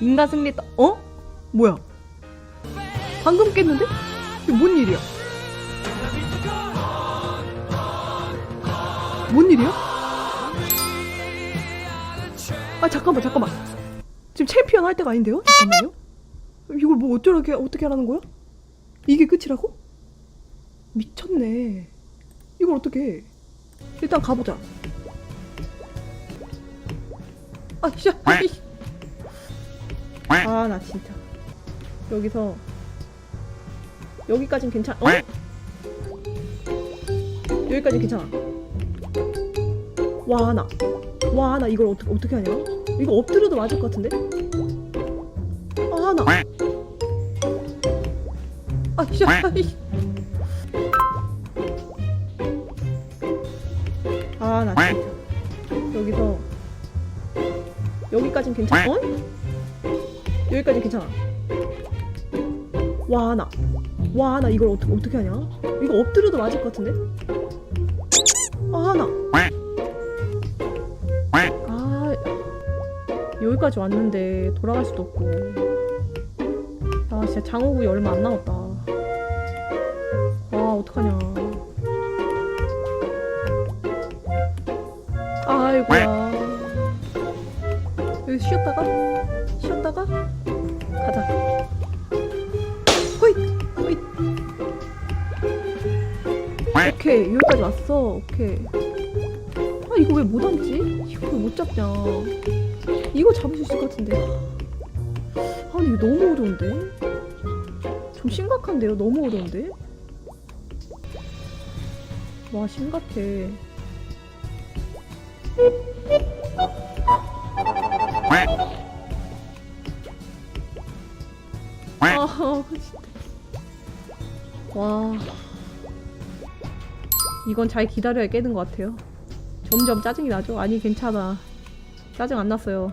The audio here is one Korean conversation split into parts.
인간 승리 떠... 어? 뭐야? 방금 깼는데? 이게 뭔 일이야? 뭔 일이야? 아 잠깐만 잠깐만 지금 챔피언 할 때가 아닌데요? 잠깐만요 이걸 뭐 어쩌라게 어떻게 하라는 거야? 이게 끝이라고? 미쳤네 이걸 어떻게 해 일단 가보자 아 진짜 아 나 진짜. 여기서. 여기까진 괜찮 어? 여기까지 괜찮아. 와 나. 와 나. 이걸 어떻게 어떻게 하냐? 이거 엎드려도 맞을 것 같은데? 아나. 아 진짜 아나 진짜. 여기서. 여기까진 괜찮아 어? 괜찮아. 와, 나. 와, 나 이걸 어떻게, 어떻게 하냐? 이거 엎드려도 맞을 것 같은데? 아, 나. 아, 여기까지 왔는데 돌아갈 수도 없고. 아, 진짜 장호구이 얼마 안 남았다. 아, 어떡하냐. 아이고야. 여기 쉬었다가? 쉬었다가? 오케이, 여기까지 왔어. 오케이. 아, 이거 왜 못 앉지? 이거 왜 못 잡냐. 이거 잡을 수 있을 것 같은데. 아, 근데 이거 너무 어려운데? 좀 심각한데요? 너무 어려운데? 와, 심각해. 아, 진짜. 와. 이건 잘 기다려야 깨는 것 같아요. 점점 짜증이 나죠? 아니, 괜찮아. 짜증 안 났어요.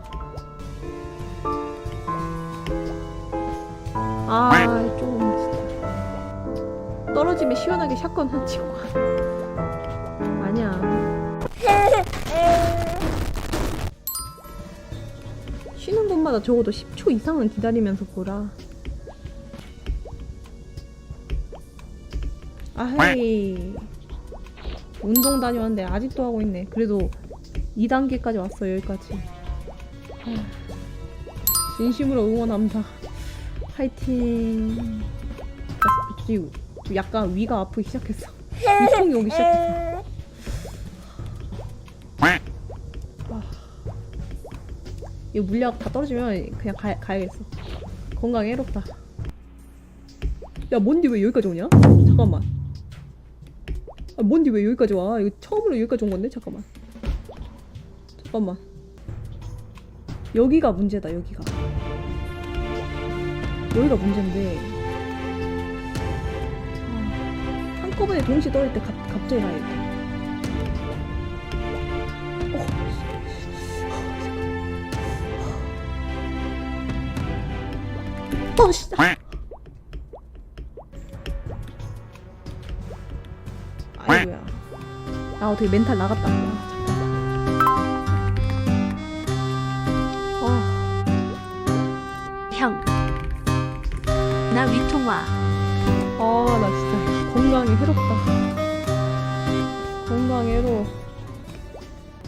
아, 좀, 진짜. 떨어지면 시원하게 샷건 한 치고 가. 아니야. 쉬는 곳마다 적어도 10초 이상은 기다리면서 보라. 아헤이 운동 다녀왔는데 아직도 하고 있네. 그래도 2단계까지 왔어 여기까지. 아, 진심으로 응원합니다. 좀 약간 위가 아프기 시작했어. 위통이 오기 시작했어. 아, 이거 물약 다 떨어지면 그냥 가, 가야겠어. 건강 해롭다. 야 뭔디 왜 여기까지 오냐? 잠깐만 아, 뭔디 왜 여기까지 와? 이거 처음으로 여기까지 온 건데? 잠깐만. 잠깐만. 여기가 문제다, 여기가. 여기가 문제인데. 아, 한꺼번에 동시에 떨릴 때 갑, 갑자기 가야겠다. 어, 어, 아이고야. 아 어떻게 멘탈 나갔다. 와. 아, 형, 나 위통와. 아, 나 진짜 건강이 해롭다. 건강이 해로워.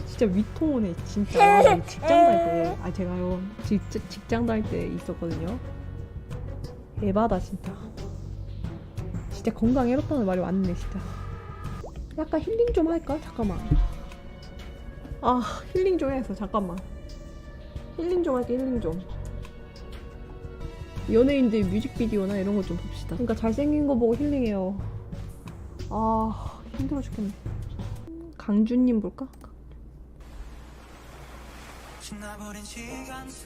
진짜 위통 오네, 진짜. 직장 다닐 때, 아, 제가요, 직, 직장 다닐 때 있었거든요. 에바다, 진짜. 진짜 건강 해롭다는 말이 맞네, 진짜. 약간 힐링 좀 할까? 잠깐만. 아, 힐링 좀 해서, 잠깐만. 힐링 좀 할게, 힐링 좀. 연예인들 뮤직비디오나 이런 거 좀 봅시다. 그러니까 잘생긴 거 보고 힐링해요. 아 힘들어 죽겠네. 강준님 볼까?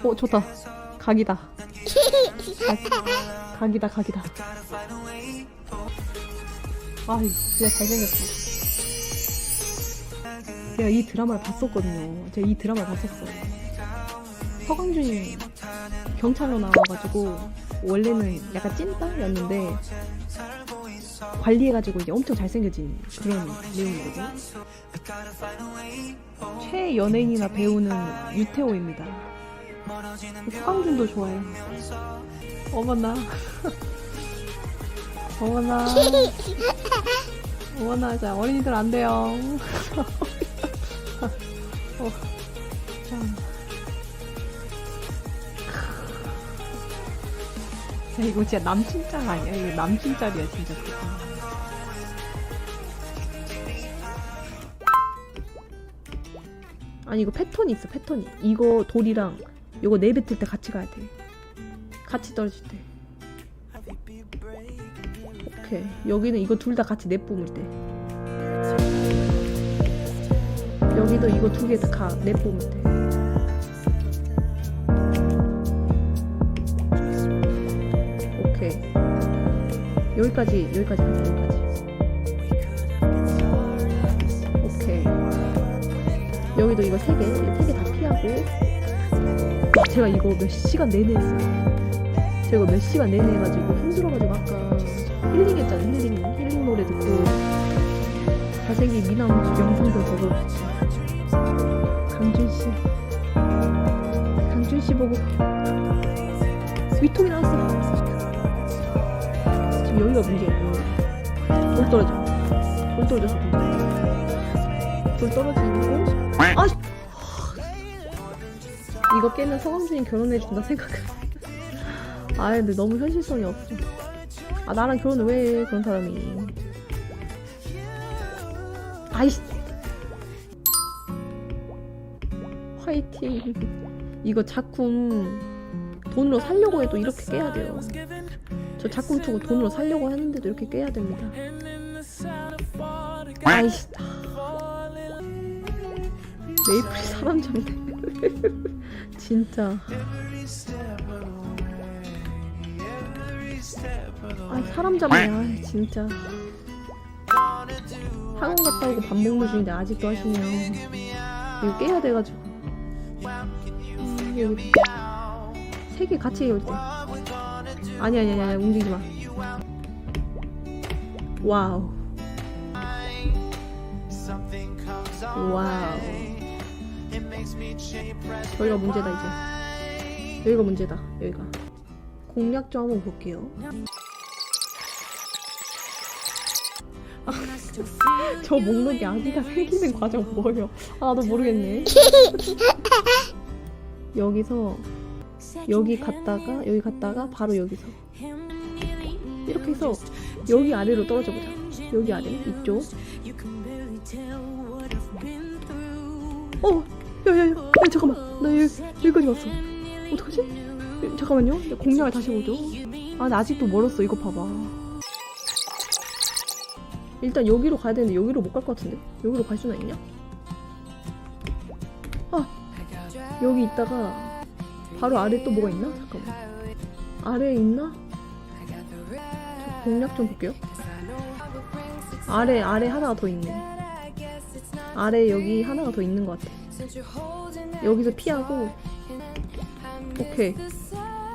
어 좋다. 각이다. 각, 각이다 각이다. 아 진짜 잘생겼어. 제가 이 드라마를 봤었거든요. 제가 이 드라마를 봤었어요. 서강준이 경찰로 나와가지고 원래는 약간 찐따였는데 관리해가지고 이제 엄청 잘생겨진 그런 내용이거든요. 최 연예인이나 배우는 유태호입니다. 서강준도 좋아요. 어머나. 어머나. 어머나, 자, 어린이들 안 돼요. 어, 참. 야, 이거 진짜 남친 짤 아니야? 이거 남친 짤이야, 진짜. 아니, 이거 패턴이 있어, 패턴이. 이거 돌이랑 이거 내뱉을 때 같이 가야 돼. 같이 떨어질 때. 오케이. 여기는 이거 둘 다 같이 내뿜을 때. 여기도 이거 두 개 다 내뿜을 때. 오케이. 여기까지, 여기까지 여기까지. 오케이. 여기도 이거 세 개, 세 개 다 피하고. 제가 이거 몇 시간 내내 했어요. 제가 몇 시간 내내 해가지고 힘들어가지고 아까 힐링 했잖아요. 힐링, 힐링 노래 듣고. 잘생긴 미남 영상도 보고. 강준씨. 강준씨 보고. 위통이 나왔어. 지금 여기가 문제예요. 돌 떨어져. 돌 떨어져서 문제. 돌 떨어지고. 아! 이거 깨면 서강준이 결혼해준다 생각. 아 근데 너무 현실성이 없어. 아 나랑 결혼을 왜 해, 그런 사람이. 아이씨. 화이팅. 이거 작품 돈으로 살려고 해도 이렇게 깨야 돼요. 저 작품 투고 돈으로 살려고 하는데도 이렇게 깨야 됩니다. 아이씨. 메이플이 사람 잡네. 진짜. 아 사람 잡네. 아 진짜. 학원 갔다 오고 밥 먹는 중인데 아직도 하시네요. 이거 깨야 돼가지고. 음, 여기 세 개 같이 해올 때. 아니 아니 아니 아니 움직이지 마. 와우. 와우. 여기가 문제다 이제. 여기가 문제다. 여기가. 공략 좀 한번 볼게요. 저 목록에 아기가 생기는 과정 뭐예요? 아, 나도 모르겠네. 여기서 여기 갔다가 여기 갔다가 바로 여기서 이렇게 해서 여기 아래로 떨어져 보자. 여기 아래 이쪽. 어, 야야야, 야 잠깐만, 나 여기 여기까지 왔어. 어떡하지? 야, 잠깐만요. 나 공략을 다시 보죠. 아, 나 아직도 멀었어. 이거 봐봐. 일단 여기로 가야 되는데 여기로 못 갈 것 같은데? 여기로 갈 수나 있냐? 아, 여기 있다가 바로 아래 또 뭐가 있나? 잠깐만. 아래에 있나? 저 공략 좀 볼게요. 아래 아래 하나가 더 있네. 아래 여기 하나가 더 있는 것 같아. 여기서 피하고 오케이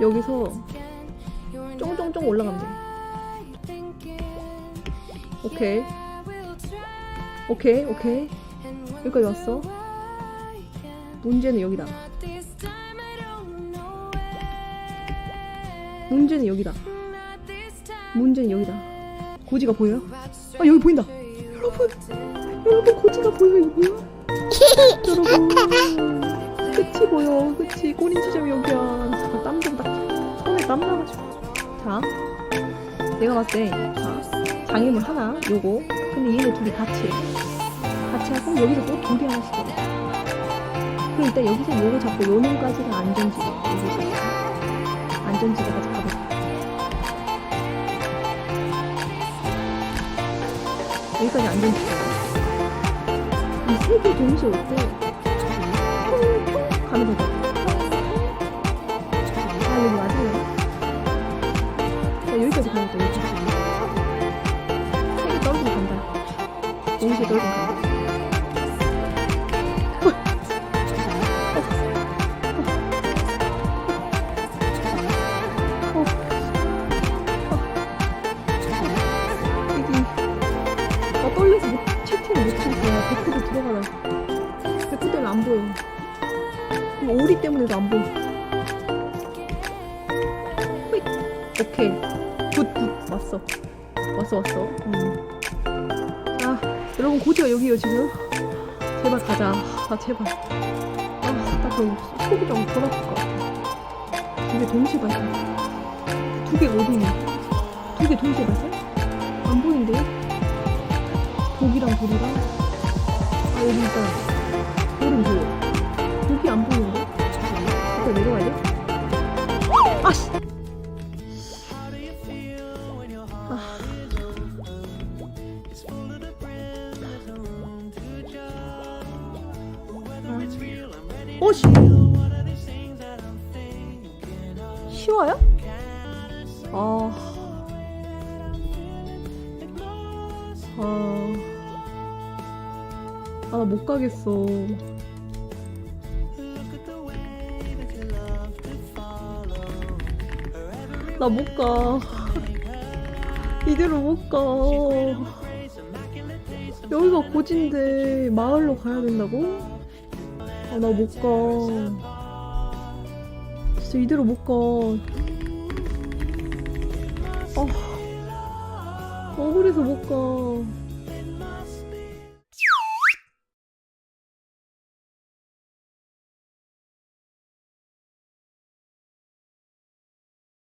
여기서 쫑쫑쫑 올라가면 돼. 오케이 오케이 오케이 여기까지 왔어. 문제는 여기다. 문제는 여기다. 문제는 여기다. 고지가 보여요? 아 여기 보인다. 여러분, 여러분 고지가 보여 이거? 여러분, 끝이 보여. 끝이 꼬린 지점이 여기야. 잠깐 땀좀 닦자. 손에 땀 나가지고. 자, 내가 봤을 때, 자 장애물 하나, 요거. 근데 얘네 둘이 같이 해. 같이 하고 여기서 또두개 하나씩 해. 그럼 일단 여기서 요거 잡고 요 놈까지가 안전지대. 여기서 안전지대까지 가보자. 여기까지 안전지대. 이세개 동시에 올 때, 퐁퐁 가면 되거든. 아, 여기 맞아요. 자, 여기까지 가면 돼, 여 이걸 건가? 어, 떨려서 못, 채팅을 못 쳤어요. 백트로 들어가라. 백트 때문에 안 보여. 오리 때문에도 안 보여. 휙. 오케이. 굿, 굿. 왔어. 왔어, 왔어. 음. 자, 여러분, 고지가 여기요, 지금. 제발 가자. 아, 제발. 아, 나 그럼 속이 좀 돌아갈 것 같아. 두개 동시에 발생. 두 개가 어디 있니? 두개 동시에 발생? 안 보이는데? 독이랑 돌이랑? 아, 여기 있다. 돌은 보여. 독이 안 보이는데? 일단 내려가야 돼? 아씨! 아. 아, 나 못 가겠어. 나 못 가. 이대로 못 가. 여기가 고진데 마을로 가야 된다고? 아, 나 못 가. 진짜 이대로 못 가. 아, 억울해서 못 가.